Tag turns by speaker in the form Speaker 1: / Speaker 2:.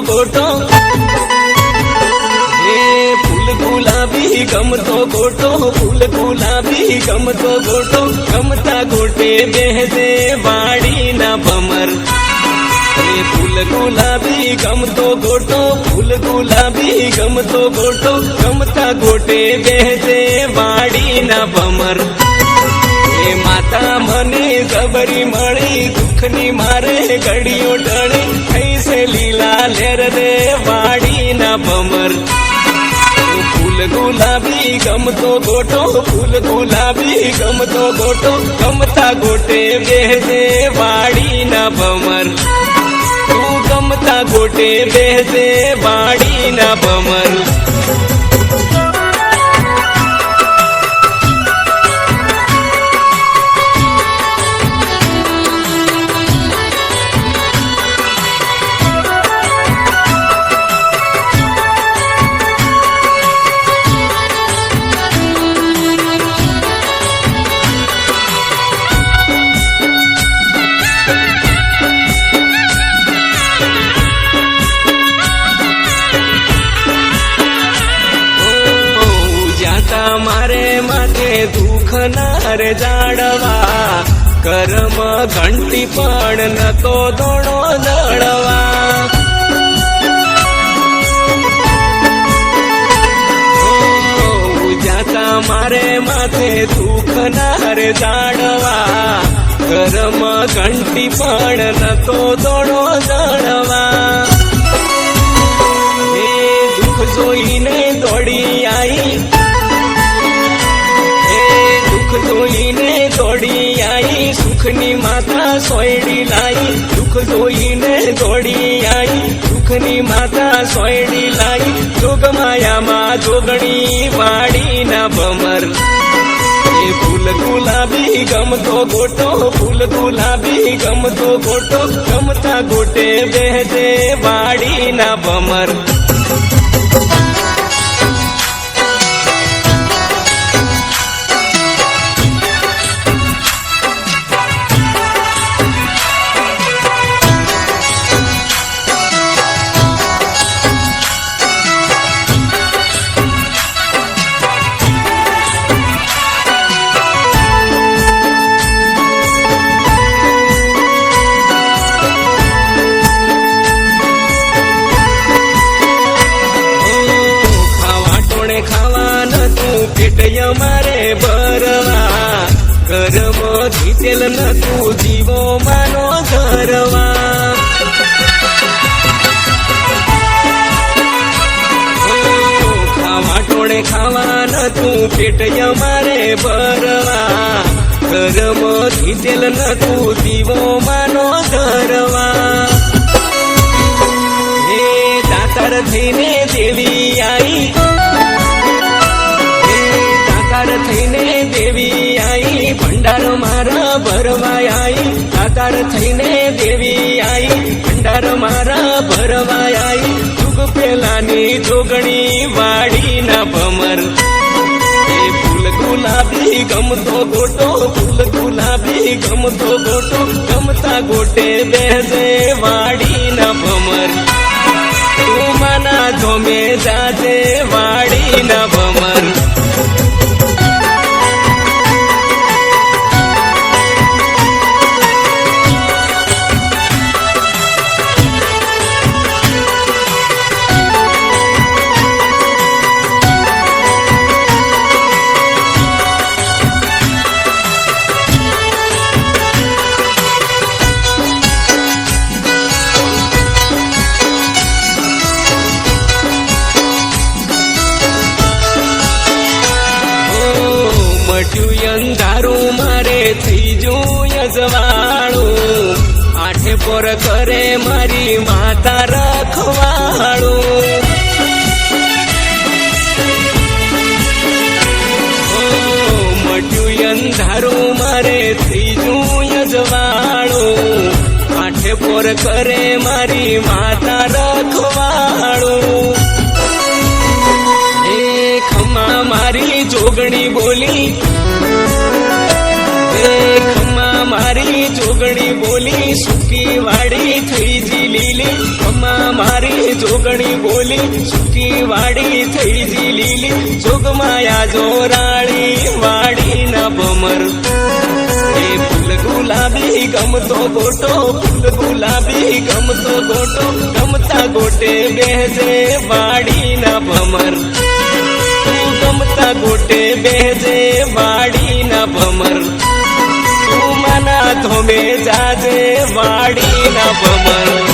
Speaker 1: ગોટો હે ફૂલ ગુલાબી ગમતો ગોટો ફૂલ ગુલાબી ગમતો ગોટો ગમતા ગોટે બેહજે વાડીના ભમર હે ફૂલ ગુલાબી ગમતો ગોટો ફૂલ ગુલાબી ગમતો ગોટો ગમતા ગોટે બેહજે વાડીના ભમર એ માતા મને જબરી મળી દુઃખની મારે ઘડીઓ ટળી થઈ છે લીલા લેર રે વાડીના ભમર ફૂલ ગુલાબી ગમતો ગોટો ફૂલ ગુલાબી ગમતો ગોટો ગમતા ગોટે બેહજે વાડીના ભમર તું ગમતા ગોટે બેહજે વાડીના ભમર દુઃખ નાર જાડવા કરમ ઘંટી પણ નતો દોડો દળવા જાતા મારે માથે દુઃખ નાર જાડવા કરમ ઘંટી પણ નતો દોડો દળવા સોયડી લાઈ, દુઃખ જોઈને દોડી આઈ. દુઃખની માતા સોયડી લાઈ, જોગમાયામાં જોગણી વાડીના ભમર. એ ફૂલ ગુલાબી ગમતો ગોટો, ફૂલ ગુલાબી ગમતો ગોટો, ગમતા ગોટે બેહજે વાડીના ભમર. પેટ અમારે ભરવા. કરમ જીતેલ નતું જીવો માનો ધરવા ખાવા ટોણે ખાવા નતું પેટ અમારે ભરવા. કરમ જીતેલ નતું જીવો ભંડાર મારા ભરવા આઈ આકાર થઈને દેવી આઈ. ભંડારો મારા ભરવા આઈ જુગ પેલાની જોગણી વાડીના ભમર. ફૂલ ગુલાબી ગમતો ગોટો, ફૂલ ગુલાબી ગમતો ગોટો, ગમતા ગોટે બેસે વાડીના ભમર. તું મના જોમે જાજે વાડીના ભમર. ત્રીજું યજવાળું આઠે પર કરે મારી માતા રખવાળું. મટ્યું અંધારું મારે ત્રીજું યજવાળું આઠે પર કરે મારી માતા રખવાળું. એ ખમા મારી જોગણી બોલી ખમા મારી જોગણી બોલી, સુકી વાડી થઈ જી લીલી. અમ્મા મારી જોગણી બોલી, સુકી વાડી થઈ જી લીલી. જોગમાયા જોરાળી વાડી ના ફૂલ ગુલાબી ગમતો ગોટો, ફૂલ ગુલાબી ગમતો ગોટો, ગમતા ગોટે બેસે વાડી ના ભમર ગમતા ગોટે બેસે વાડી ના ભમર. તું મના ધોમે જાજે વાડી ના ભમર.